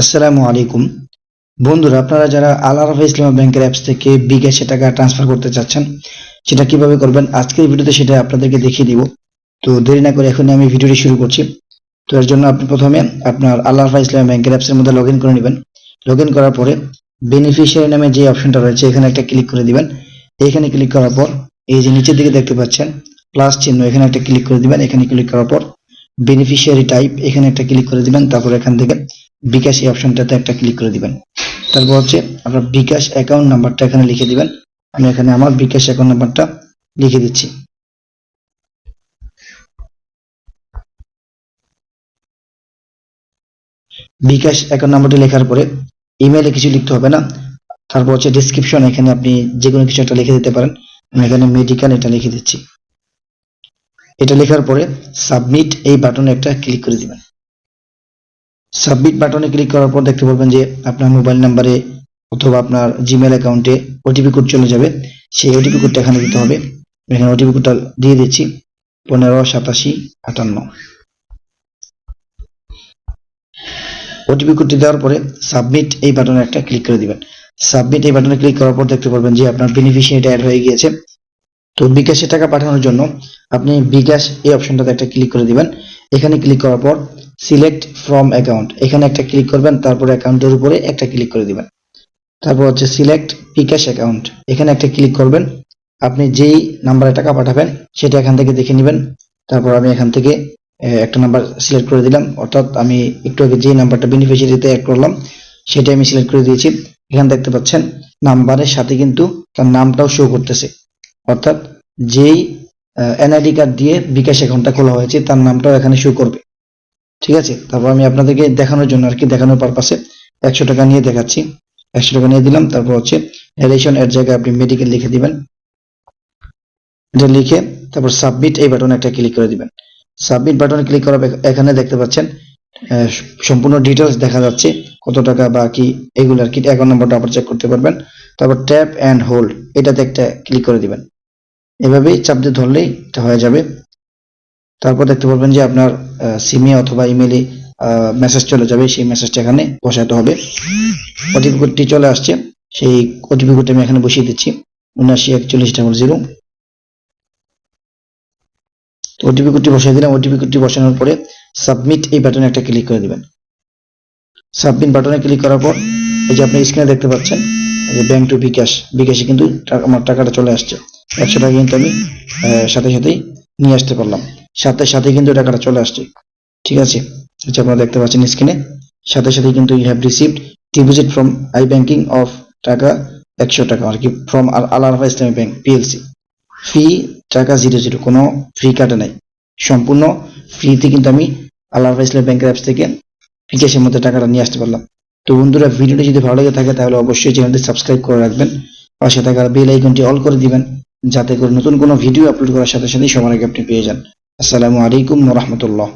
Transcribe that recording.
আসসালামু আলাইকুম। বন্ধুরা, আপনারা যারা আল আরাফা ইসলামী ব্যাংকের অ্যাপস থেকে বিকাশে টাকা ট্রান্সফার করতে চাচ্ছেন, সেটা কীভাবে করবেন? আজকের ভিডিওতে সেটা আপনাদেরকে দেখিয়ে দিব। তো দেরি না করে এখন আমি ভিডিওটি শুরু করছি। তো এর জন্য আপনি প্রথমে আপনার আল আরাফা ইসলামী ব্যাংকের অ্যাপসের মধ্যে লগ করে নেবেন। লগ করার পরে বেনিফিশিয়ারি নামে যে অপশনটা রয়েছে, এখানে একটা ক্লিক করে দিবেন। এখানে ক্লিক করার পর এই যে নিচের দিকে দেখতে পাচ্ছেন প্লাস চিহ্ন, এখানে একটা ক্লিক করে দিবেন। এখানে ক্লিক করার পর বেনিফিশিয়ারি টাইপ এখানে একটা ক্লিক করে দিবেন, তারপর এখান থেকে বিকাশ এই অপশনটাতে একটা ক্লিক করে দিবেন। তারপর হচ্ছে আপনার বিকাশ অ্যাকাউন্ট নাম্বারটা এখানে লিখে দিবেন। আমি এখানে আমার বিকাশ অ্যাকাউন্ট নাম্বারটা লিখে দিচ্ছি। বিকাশ অ্যাকাউন্ট নাম্বারটি লেখার পরে ইমেলে কিছু লিখতে হবে না। তারপর হচ্ছে ডিসক্রিপশন এখানে আপনি যে কোনো কিছু একটা লিখে দিতে পারেন। আমি এখানে মেডিকেল এটা লিখে দিচ্ছি। এটা লেখার পরে সাবমিট এই বাটনে একটা ক্লিক করে দিবেন। সাবমিট বাটনে ক্লিক করার পর দেখতে পারবেন যে আপনার মোবাইল নাম্বারে অথবা আপনার জিমেল অ্যাকাউন্টে ওটিপি কোড চলে যাবে। সেই ওটিপি কোডটা এখানে দিতে হবে। এখানে ওটিপি কোডটা দিয়ে দিচ্ছি। পনেরো, সাতাশি, আটান্ন। ওটিপি কোডটি দেওয়ার পরে সাবমিট এই বাটনে একটা ক্লিক করে দিবেন। সাবমিট এই বাটনে ক্লিক করার পর দেখতে পারবেন যে আপনার বেনিফিশিয়ারিটা অ্যাড হয়ে গিয়েছে। তো বিকাশে টাকা পাঠানোর জন্য আপনি বিকাশ এই অপশনটাতে একটা ক্লিক করে দিবেন। এখানে ক্লিক করার পর সিলেক্ট ফ্রম অ্যাকাউন্ট এখানে একটা ক্লিক করবেন, তারপর অ্যাকাউন্টের উপরে একটা ক্লিক করে দিবেন। তারপর হচ্ছে সিলেক্ট বিকাশ অ্যাকাউন্ট এখানে একটা ক্লিক করবেন। আপনি যেই নাম্বারে টাকা পাঠাবেন, সেটা এখান থেকে দেখে নেবেন। তারপর আমি এখান থেকে একটা নাম্বার সিলেক্ট করে দিলাম। অর্থাৎ আমি একটু আগে যেই নাম্বারটা বেনিফিশিয়ারিতে অ্যাড করলাম সেটা আমি সিলেক্ট করে দিয়েছি। এখানে দেখতে পাচ্ছেন নাম্বারের সাথে কিন্তু তার নামটাও শো করতেছে। অর্থাৎ যেই এনআইডি কার্ড দিয়ে বিকাশ অ্যাকাউন্টটা খোলা হয়েছে, তার নামটাও এখানে শো করবে। ঠিক আছে? তারপর আমি আপনাদেরকে দেখানোর জন্য আর কি দেখানোর পারপাসে একশো টাকা নিয়ে দেখাচ্ছি। একশো টাকা নিয়ে দিলাম, তারপর হচ্ছে রিলেশন এর জায়গায় আপনি মেডিকেল লিখে দিবেন। এটা লিখে তারপর সাবমিট এই বাটনে একটা ক্লিক করে দিবেন। সাবমিট বাটনে ক্লিক করার এখানে দেখতে পাচ্ছেন সম্পূর্ণ ডিটেলস দেখা যাচ্ছে, কত টাকা বা কি এগুলো আর কি অ্যাকাউন্ট নাম্বারটা আবার চেক করতে পারবেন। তারপর ট্যাপ অ্যান্ড হোল্ড এটাতে একটা ক্লিক করে দিবেন। এভাবেই চাপ দিয়ে ধরলেই এটা হয়ে যাবে। তারপর দেখতে পারবেন যে আপনার সিমে অথবা ইমেলে মেসেজ চলে যাবে। সেই মেসেজটা এখানে বসাতে হবে। ওটিপি কোডটি চলে আসছে। সেই ওটিপি কোডটি আমি এখানে বসিয়ে দিচ্ছি। উনাশি একচল্লিশ ডাবল জিরো তো ওটিপি কোডটি বসিয়ে দিলাম। ওটিপি কোডটি বসানোর পরে সাবমিট এই বাটনে একটা ক্লিক করে দিবেন। সাবমিট বাটনে ক্লিক করার পর এই যে আপনি স্ক্রিনে দেখতে পাচ্ছেন যে ব্যাংক টু বিকাশ বিকাশে কিন্তু আমার টাকাটা চলে আসছে। একশো টাকা কিন্তু আমি সাথে সাথেই নিয়ে আসতে পারলাম। সাথে সাথে কিন্তু টাকাটা চলে আসছে। ঠিক আছে? আচ্ছা আপনারা দেখতে পাচ্ছেন স্ক্রিনে সাথে সাথে কিন্তু you have received deposit from I banking of টাকা একশো টাকা, আর কি ফ্রম আল আরফা ইসলামী ব্যাংক পিএলসি ফি টাকা জিরো জিরো কোনো ফি কাটে নাই। সম্পূর্ণ ফ্রিতে কিন্তু আমি আল আরফা ইসলামী ব্যাংকের অ্যাপস থেকে বিকাশের মধ্যে টাকাটা নিয়ে আসতে পারলাম। তো বন্ধুরা ভিডিওটি যদি ভালো লেগে থাকে তাহলে অবশ্যই চ্যানেলটি সাবস্ক্রাইব করে রাখবেন। পাশে থাকা বেল আইকনটি অল করে দিবেন। যাতে করে নতুন কোনো ভিডিও আপলোড করার সাথে সাথেই সবার আগে আপনি পেয়ে যান। আসসালামু আলাইকুম রহমতুল্লাহ।